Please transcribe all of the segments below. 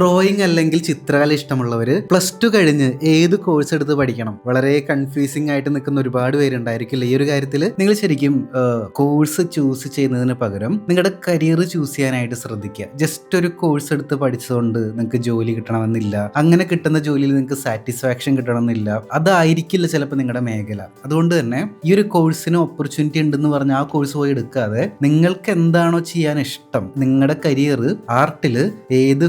Drawing അല്ലെങ്കിൽ ചിത്രകല ഇഷ്ടമുള്ളവർ പ്ലസ് ടു കഴിഞ്ഞ് ഏത് കോഴ്സ് എടുത്ത് പഠിക്കണം? വളരെ കൺഫ്യൂസിംഗ് ആയിട്ട് നിൽക്കുന്ന ഒരുപാട് പേരുണ്ടായിരിക്കില്ല? ഈ ഒരു കാര്യത്തിൽ നിങ്ങൾ ശരിക്കും കോഴ്സ് ചൂസ് ചെയ്യുന്നതിന് പകരം നിങ്ങളുടെ കരിയർ ചൂസ് ചെയ്യാനായിട്ട് ശ്രദ്ധിക്കുക. ജസ്റ്റ് ഒരു കോഴ്സ് എടുത്ത് പഠിച്ചതുകൊണ്ട് നിങ്ങൾക്ക് ജോലി കിട്ടണമെന്നില്ല. അങ്ങനെ കിട്ടുന്ന ജോലിയിൽ നിങ്ങൾക്ക് സാറ്റിസ്ഫാക്ഷൻ കിട്ടണമെന്നില്ല. അതായിരിക്കില്ല ചിലപ്പോൾ നിങ്ങളുടെ മേഖല. അതുകൊണ്ട് തന്നെ ഈ ഒരു കോഴ്സിന് ഓപ്പർച്യൂണിറ്റി ഉണ്ടെന്ന് പറഞ്ഞ് ആ കോഴ്സ് പോയി എടുക്കാതെ നിങ്ങൾക്ക് എന്താണോ ചെയ്യാൻ ഇഷ്ടം നിങ്ങളുടെ കരിയർ ആർട്ടിൽ ഏത്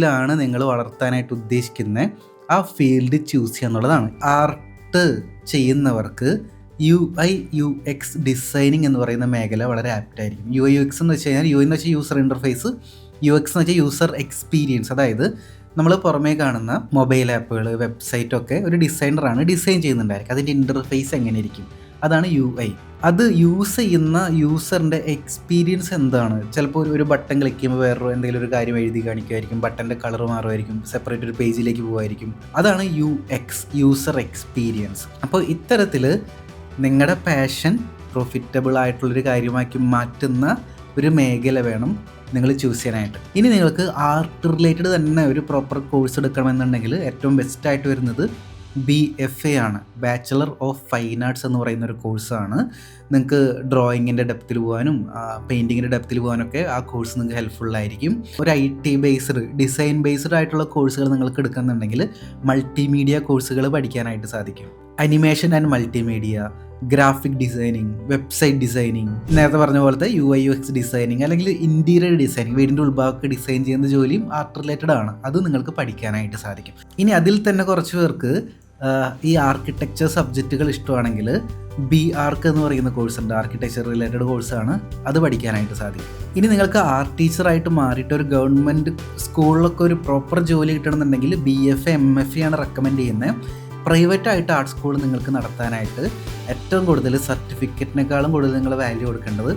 ഫീൽഡിലാണ് നിങ്ങൾ വളർത്താനായിട്ട് ഉദ്ദേശിക്കുന്നത്. ആ ഫീൽഡ് ചൂസ് ചെയ്യുക എന്നുള്ളതാണ്. ആർട്ട് ചെയ്യുന്നവർക്ക് U I U X designing എന്ന് പറയുന്ന മേഖല വളരെ ആപ്റ്റ് ആയിരിക്കും. യു ഐ യു എക്സ് എന്ന് വെച്ച് കഴിഞ്ഞാൽ യു എന്ന് വെച്ചാൽ യൂസർ ഇന്റർഫേസ് യു എക്സ് എന്ന് വെച്ചാൽ യൂസർ എക്സ്പീരിയൻസ് അതായത് നമ്മൾ പുറമേ കാണുന്ന മൊബൈൽ ആപ്പുകൾ വെബ്സൈറ്റൊക്കെ ഒരു ഡിസൈനറാണ് ഡിസൈൻ ചെയ്യുന്നുണ്ടായിരിക്കും. അതിന്റെ ഇന്റർഫേസ് എങ്ങനെ ഇരിക്കും? അതാണ് യു ഐ അത് യൂസ് ചെയ്യുന്ന യൂസറിന്റെ എക്സ്പീരിയൻസ് എന്താണ്? ചിലപ്പോൾ ഒരു ബട്ടൺ ക്ലിക്ക് ചെയ്യുമ്പോൾ വേറൊരു എന്തെങ്കിലും ഒരു കാര്യം എഴുതി കാണിക്കുമായിരിക്കും ബട്ടന്റെ കളർ മാറുമായിരിക്കും സെപ്പറേറ്റ് ഒരു പേജിലേക്ക് പോകുമായിരിക്കും അതാണ് യു എക്സ് യൂസർ എക്സ്പീരിയൻസ് അപ്പോൾ ഇത്തരത്തിൽ നിങ്ങളുടെ പാഷൻ പ്രോഫിറ്റബിൾ ആയിട്ടുള്ളൊരു കാര്യമാക്കി മാറ്റുന്ന ഒരു മേഖല വേണം നിങ്ങൾ ചൂസ് ചെയ്യാനായിട്ട്. ഇനി നിങ്ങൾക്ക് ആർട്ട് റിലേറ്റഡ് തന്നെ ഒരു പ്രോപ്പർ കോഴ്സ് എടുക്കണമെന്നുണ്ടെങ്കിൽ ഏറ്റവും ബെസ്റ്റായിട്ട് വരുന്നത് ബി എഫ് എ ആണ്. ബാച്ചലർ ഓഫ് ഫൈൻ ആർട്സ് എന്ന് പറയുന്ന ഒരു കോഴ്സാണ് നിങ്ങൾക്ക് ഡ്രോയിങ്ങിന്റെ ഡെപ്തിൽ പോകാനും പെയിന്റിങ്ങിന്റെ ഡെപ്തിൽ പോകാനൊക്കെ ആ കോഴ്സ് നിങ്ങൾക്ക് ഹെൽപ്ഫുൾ ആയിരിക്കും. ഒരു I T based design based ആയിട്ടുള്ള കോഴ്സുകൾ നിങ്ങൾക്ക് എടുക്കുന്നുണ്ടെങ്കിൽ മൾട്ടിമീഡിയ കോഴ്സുകൾ പഠിക്കാനായിട്ട് സാധിക്കും. Animation and multimedia graphic designing website designing നേരത്തെ പറഞ്ഞ പോലത്തെ U I U X designing അല്ലെങ്കിൽ ഇന്റീരിയർ ഡിസൈനിങ് വീടിന്റെ ഉൾഭാഗമൊക്കെ ഡിസൈൻ ചെയ്യുന്ന ജോലിയും ആർട്ട് റിലേറ്റഡ് ആണ്. അത് നിങ്ങൾക്ക് പഠിക്കാനായിട്ട് സാധിക്കും. ഇനി അതിൽ തന്നെ കുറച്ച് പേർക്ക് ഈ ആർക്കിടെക്ചർ സബ്ജക്റ്റുകൾ ഇഷ്ടമാണെങ്കിൽ ബി ആർക്ക് എന്ന് പറയുന്ന കോഴ്സ് ഉണ്ട്. ആർക്കിടെക്ചർ റിലേറ്റഡ് കോഴ്സാണ് അത് പഠിക്കാനായിട്ട് സാധിക്കും. ഇനി നിങ്ങൾക്ക് ആർട്ട് ടീച്ചറായിട്ട് മാറിയിട്ട് ഒരു ഗവൺമെന്റ് സ്കൂളിലൊക്കെ ഒരു പ്രോപ്പർ ജോലി കിട്ടണമെന്നുണ്ടെങ്കിൽ ബി എഫ് എം എഫ് ആണ് റെക്കമെൻഡ് ചെയ്യുന്നത് പ്രൈവറ്റ് ആയിട്ട് ആർട്ട് സ്കൂൾ നിങ്ങൾക്ക് നടത്താനായിട്ട് ഏറ്റവും കൂടുതൽ സർട്ടിഫിക്കറ്റിനേക്കാളും കൂടുതൽ നിങ്ങൾ വാല്യൂ കൊടുക്കേണ്ടത്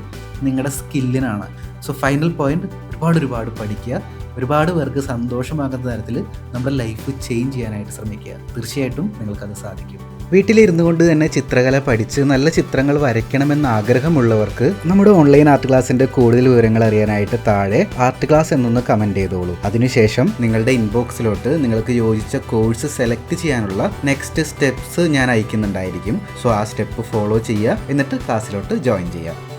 നിങ്ങളുടെ സ്കില്ലിനാണ് സോ ഫൈനൽ പോയിന്റ് ഒരുപാട് ഒരുപാട് പഠിക്കുക. ഒരുപാട് പേർക്ക് സന്തോഷമാകുന്ന തരത്തിൽ നമ്മുടെ ലൈഫ് ചേഞ്ച് ചെയ്യാനായിട്ട് ശ്രമിക്കുക. തീർച്ചയായിട്ടും നിങ്ങൾക്കത് സാധിക്കും. വീട്ടിലിരുന്നു കൊണ്ട് തന്നെ ചിത്രകല പഠിച്ച് നല്ല ചിത്രങ്ങൾ വരയ്ക്കണമെന്ന് ആഗ്രഹമുള്ളവർക്ക് നമ്മുടെ ഓൺലൈൻ ആർട്ട് ക്ലാസ്സിന്റെ കൂടുതൽ വിവരങ്ങൾ അറിയാനായിട്ട് താഴെ ആർട്ട് ക്ലാസ് എന്നൊന്ന് കമന്റ് ചെയ്തോളൂ. അതിനുശേഷം നിങ്ങളുടെ ഇൻബോക്സിലോട്ട് നിങ്ങൾക്ക് യോജിച്ച കോഴ്സ് സെലക്ട് ചെയ്യാനുള്ള നെക്സ്റ്റ് സ്റ്റെപ്സ് ഞാൻ അയക്കുന്നുണ്ടായിരിക്കും. സോ ആ സ്റ്റെപ്പ് ഫോളോ ചെയ്യുക. എന്നിട്ട് ക്ലാസ്സിലോട്ട് ജോയിൻ ചെയ്യുക.